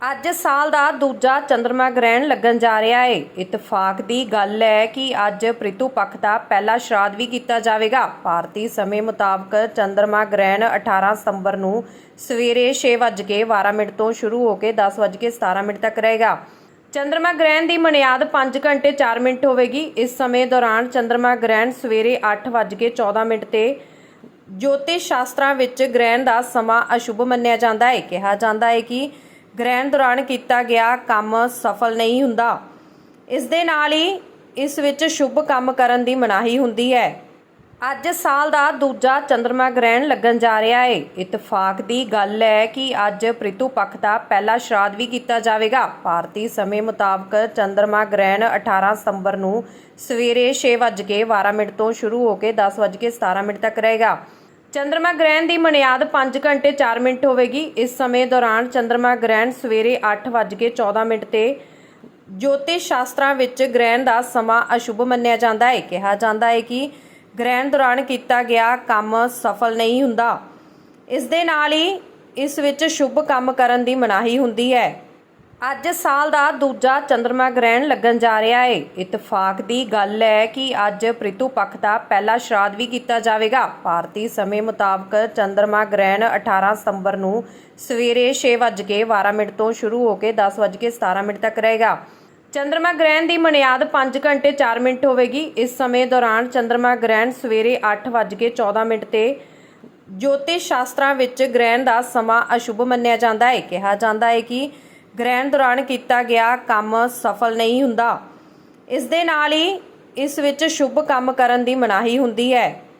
ਅੱਜ ਸਾਲ ਦਾ ਦੂਜਾ ਚੰਦਰਮਾ ਗ੍ਰਹਿਣ ਲੱਗਣ ਜਾ ਰਿਹਾ ਹੈ ਇਤਫਾਕ ਦੀ ਗੱਲ ਹੈ ਕਿ ਅੱਜ ਪ੍ਰਿਤੂ ਪੱਖ ਦਾ ਪਹਿਲਾ ਸ਼ਰਾਧ ਵੀ ਕੀਤਾ ਜਾਵੇਗਾ। ਭਾਰਤੀ ਸਮੇਂ ਮੁਤਾਬਕ ਚੰਦਰਮਾ ਗ੍ਰਹਿਣ 18 ਸਤੰਬਰ ਨੂੰ ਸਵੇਰੇ 6:12 ਮਿੰਟ ਤੋਂ ਸ਼ੁਰੂ ਹੋ ਕੇ 10:17 ਮਿੰਟ ਤੱਕ ਰਹੇਗਾ। ਚੰਦਰਮਾ ਗ੍ਰਹਿਣ ਦੀ ਮਨਿਆਦ 5 ਘੰਟੇ 4 ਮਿੰਟ ਹੋਵੇਗੀ। ਇਸ ਸਮੇਂ ਦੌਰਾਨ ਚੰਦਰਮਾ ਗ੍ਰਹਿਣ ਸਵੇਰੇ 8:14 ਮਿੰਟ ਤੇ ਜੋਤਿਸ਼ ਸ਼ਾਸਤਰਾਂ ਵਿੱਚ ਗ੍ਰਹਿਣ ਦਾ ਸਮਾਂ ਅਸ਼ੁਭ ਮੰਨਿਆ ਜਾਂਦਾ ਹੈ ਕਿਹਾ ਜਾਂਦਾ ਹੈ ਕਿ ਗ੍ਰਹਿਣ ਦੌਰਾਨ ਕੀਤਾ ਗਿਆ ਕੰਮ ਸਫਲ ਨਹੀਂ ਹੁੰਦਾ। ਇਸ ਦੇ ਨਾਲ ਹੀ ਇਸ ਵਿੱਚ ਸ਼ੁਭ ਕੰਮ ਕਰਨ ਦੀ ਮਨਾਹੀ ਹੁੰਦੀ ਹੈ। ਅੱਜ ਸਾਲ ਦਾ ਦੂਜਾ ਚੰਦਰਮਾ ਗ੍ਰਹਿਣ ਲੱਗਣ ਜਾ ਰਿਹਾ ਹੈ ਇਤਫਾਕ ਦੀ ਗੱਲ ਹੈ ਕਿ ਅੱਜ ਪ੍ਰਿਤੂ ਪੱਖ ਦਾ ਪਹਿਲਾ ਸ਼ਰਾਧ ਵੀ ਕੀਤਾ ਜਾਵੇਗਾ। ਭਾਰਤੀ ਸਮੇਂ ਮੁਤਾਬਕ ਚੰਦਰਮਾ ਗ੍ਰਹਿਣ 18 ਸਤੰਬਰ ਨੂੰ ਸਵੇਰੇ 6:12 ਮਿੰਟ ਤੋਂ ਸ਼ੁਰੂ ਹੋ ਕੇ 10:17 ਮਿੰਟ ਤੱਕ ਰਹੇਗਾ। ਚੰਦਰਮਾ ਗ੍ਰਹਿਣ ਦੀ ਮਨਿਆਦ 5 ਘੰਟੇ 4 ਮਿੰਟ ਹੋਵੇਗੀ। ਇਸ ਸਮੇਂ ਦੌਰਾਨ ਚੰਦਰਮਾ ਗ੍ਰਹਿਣ ਸਵੇਰੇ 8:14 ਮਿੰਟ ਤੇ ਜੋਤਿਸ਼ ਸ਼ਾਸਤਰਾਂ ਵਿੱਚ ਗ੍ਰਹਿਣ ਦਾ ਸਮਾਂ ਅਸ਼ੁਭ ਮੰਨਿਆ ਜਾਂਦਾ ਹੈ। ਕਿਹਾ ਜਾਂਦਾ ਹੈ ਕਿ ਗ੍ਰਹਿਣ ਦੌਰਾਨ ਕੀਤਾ ਗਿਆ ਕੰਮ ਸਫਲ ਨਹੀਂ ਹੁੰਦਾ। ਇਸ ਦੇ ਨਾਲ ਹੀ ਇਸ ਵਿੱਚ ਸ਼ੁਭ ਕੰਮ ਕਰਨ ਦੀ ਮਨਾਹੀ ਹੁੰਦੀ ਹੈ। ਅੱਜ ਸਾਲ ਦਾ ਦੂਜਾ ਚੰਦਰਮਾ ਗ੍ਰਹਿਣ ਲੱਗਣ ਜਾ ਰਿਹਾ ਹੈ ਇਤਫਾਕ ਦੀ ਗੱਲ ਹੈ ਕਿ ਅੱਜ ਪ੍ਰਿਤੂ ਪੱਖ ਦਾ ਪਹਿਲਾ ਸ਼ਰਾਧ ਵੀ ਕੀਤਾ ਜਾਵੇਗਾ। ਭਾਰਤੀ ਸਮੇਂ ਮੁਤਾਬਕ ਚੰਦਰਮਾ ਗ੍ਰਹਿਣ 18 ਸਤੰਬਰ ਨੂੰ ਸਵੇਰੇ 6:12 ਮਿੰਟ ਤੋਂ ਸ਼ੁਰੂ ਹੋ ਕੇ 10:17 ਮਿੰਟ ਤੱਕ ਰਹੇਗਾ। ਚੰਦਰਮਾ ਗ੍ਰਹਿਣ ਦੀ ਮਨਿਆਦ 5 ਘੰਟੇ 4 ਮਿੰਟ ਹੋਵੇਗੀ। ਇਸ ਸਮੇਂ ਦੌਰਾਨ ਚੰਦਰਮਾ ਗ੍ਰਹਿਣ ਸਵੇਰੇ 8:14 ਮਿੰਟ ਤੇ ਜੋਤਿਸ਼ ਸ਼ਾਸਤਰਾਂ ਵਿੱਚ ਗ੍ਰਹਿਣ ਦਾ ਸਮਾਂ ਅਸ਼ੁਭ ਮੰਨਿਆ ਜਾਂਦਾ ਹੈ ਕਿਹਾ ਜਾਂਦਾ ਹੈ ਕਿ ਗ੍ਰਹਿਣ ਦੌਰਾਨ ਕੀਤਾ ਗਿਆ ਕੰਮ ਸਫਲ ਨਹੀਂ ਹੁੰਦਾ। ਇਸ ਦੇ ਨਾਲ ਹੀ ਇਸ ਵਿੱਚ ਸ਼ੁਭ ਕੰਮ ਕਰਨ ਦੀ ਮਨਾਹੀ ਹੁੰਦੀ ਹੈ।